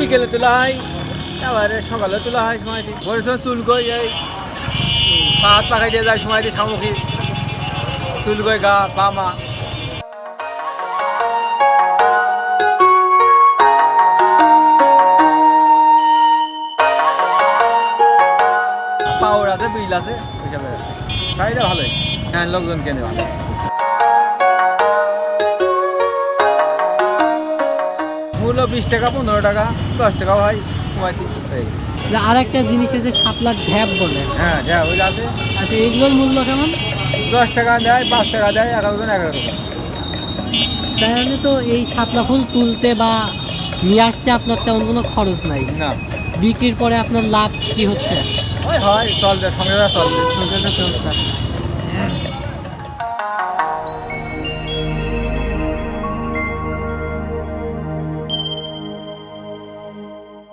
বিকেলে তোলা হয় তারপরে সকালে তোলা হয় সময় দিই ভোরের সময় চুল কই এই পা হাত পাখাই দিয়ে যায় সময় দিই চুল কই গা, পা, মা। পাওয়ার আছে, বিল আছে চাহিদা ভালোই। হ্যাঁ লোকজন কেনে ভালো। মূল্য বিশ টাকা পনেরো টাকা দশ টাকাও হয় কুমাইতি আর একটা জিনিস হচ্ছে শাপলার ঢ্যাপ বলে। হ্যাঁ হ্যাঁ ওই আছে। আচ্ছা এগুলোর মূল্য কেমন? দশ টাকা দেয় পাঁচ টাকা দেয় এগারো জন এগারো টাকা তাহলে তো এই শাপলা ফুল তুলতে বা নিয়ে আসতে আপনার তেমন কোনো খরচ নাই। না। বিক্রির পরে আপনার লাভ কি হচ্ছে? ওই হয় চলবে সঙ্গে চলবে চলছে